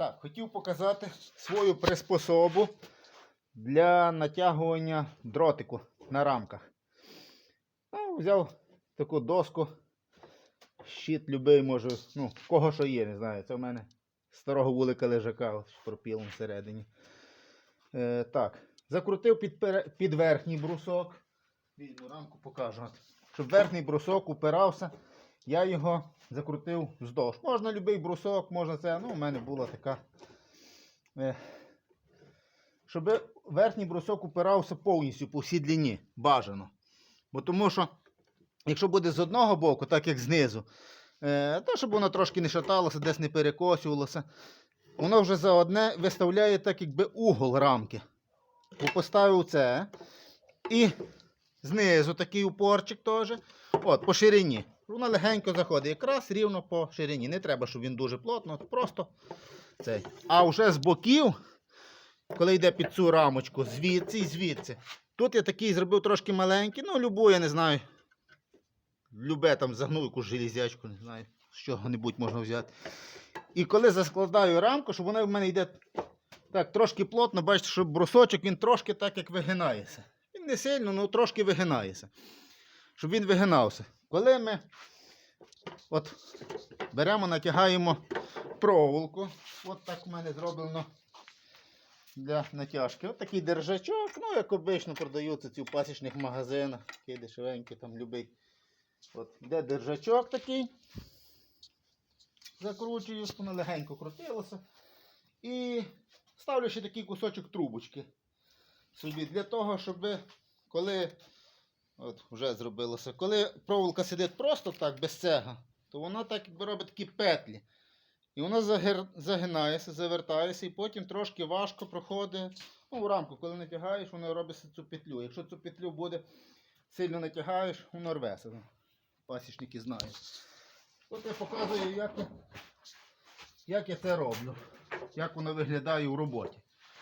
Так, хотів показати свою приспособу для натягування дротику на рамках. Ну, взяв таку доску. Щит любий може, ну, кого що є, не знаю. Це в мене старого вулика лежака пропілом всередині. Е, так, закрутив під, під верхній брусок. Візьму рамку, покажу. Щоб верхній брусок упирався, я його закрутив вздовж. Можна будь-який брусок, можна це. Ну, у мене була така. Е, щоб верхній брусок упирався повністю по всій длині. Бажано. Бо тому що, якщо буде з одного боку, так як знизу, е, то щоб воно трошки не шаталося, десь не перекосювалося. Воно вже за одне виставляє так, якби угол рамки. Поставив це. І знизу такий упорчик теж. От, по ширині. Воно легенько заходить. Якраз рівно по ширині. Не треба, щоб він дуже плотно, просто цей. А вже з боків, коли йде під цю рамочку, звідси і звідси. Тут я такий зробив трошки маленький, ну, любу, я не знаю. Любе там загнув якусь железячку, не знаю, з чого-небудь можна взяти. І коли заскладаю рамку, щоб вона в мене йде так, трошки плотно, бачите, що брусочок він трошки так як вигинається. Він не сильно, але трошки вигинається. Щоб він вигинався. Коли ми от беремо, натягаємо проволоку, от так у мене зроблено для натяжки. От такий держачок, ну як обично продаються ці в пасічних магазинах, такий дешевенький, там любий. От, де держачок такий. Закручую, воно легенько крутилося. І ставлю ще такий кусочок трубочки собі для того, щоб коли от вже зробилося, коли проволока сидить просто так, без цега, то вона так робить такі петлі. І вона загир... загинається, завертається, і потім трошки важко проходить. Ну, в рамку, коли натягаєш, воно робиться цю петлю. Якщо цю петлю буде сильно натягаєш, воно рветься. Ну, Пасічники знають. От я показую, як як я це роблю, як воно виглядає у роботі.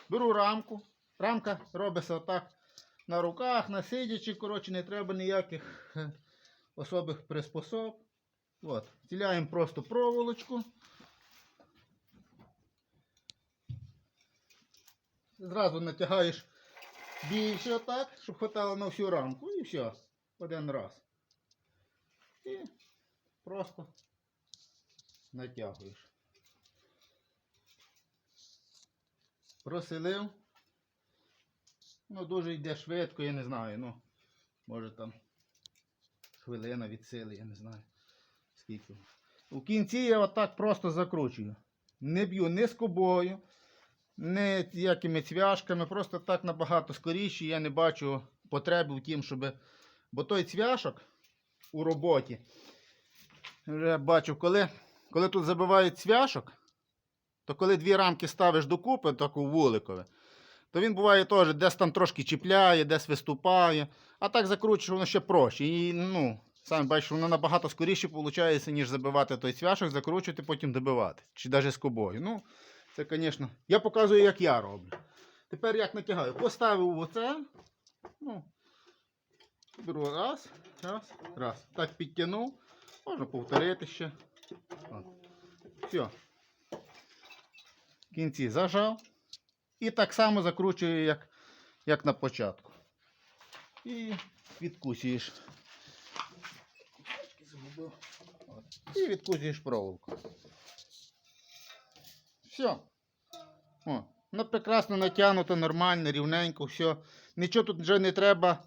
Беру рамку, рамка робиться отак на руках, на сидячи, коротше, не треба ніяких е, особих приспособ. От. Ціляємо просто проволочку. Зразу натягаєш більше отак, щоб хватало на всю рамку. І все. Один раз. І просто натягуєш. Проселив. Ну, дуже йде швидко, я не знаю. Ну, може там хвилина від сили, я не знаю. Скільки. У кінці я отак просто закручую. Не б'ю ні скобою, ні якими цвяшками, просто так набагато скоріше. Я не бачу потреби в тім, щоб. Бо той цвяшок у роботі. Вже бачу, коли, коли тут забивають цвяшок, то коли дві рамки ставиш докупи, таку вуликове, то він буває теж десь там трошки чіпляє, десь виступає. А так закручуєш, воно ще проще. І, ну, сам бачиш, воно набагато скоріше виходить, ніж забивати той цвяшок, закручувати, потім добивати. Чи навіть скобою. Ну, це, звісно, я показую, як я роблю. Тепер як натягаю. Поставив оце. Ну, беру раз, раз, раз. Так підтягнув. Можна повторити ще. От. Все. Кінці зажав. І так само закручую, як, як на початку. І відкусуєш. І відкусуєш проволоку. Все. О, ну прекрасно натягнуто, нормально, рівненько, все. Нічого тут вже не треба.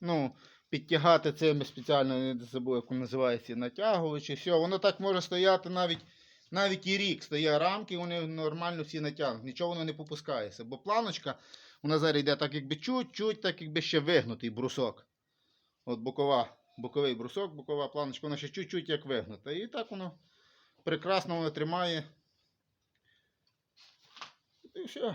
Ну, підтягати цими спеціально, не забув, як називається, натягувачі. Все, воно так може стояти навіть навіть і рік стоять рамки, вони нормально всі натягнуть, нічого воно не попускається. Бо планочка, вона зараз йде так, якби чуть-чуть, так якби ще вигнутий брусок. От бокова, боковий брусок, бокова планочка, вона ще чуть-чуть як вигнута. І так воно прекрасно воно тримає. І все.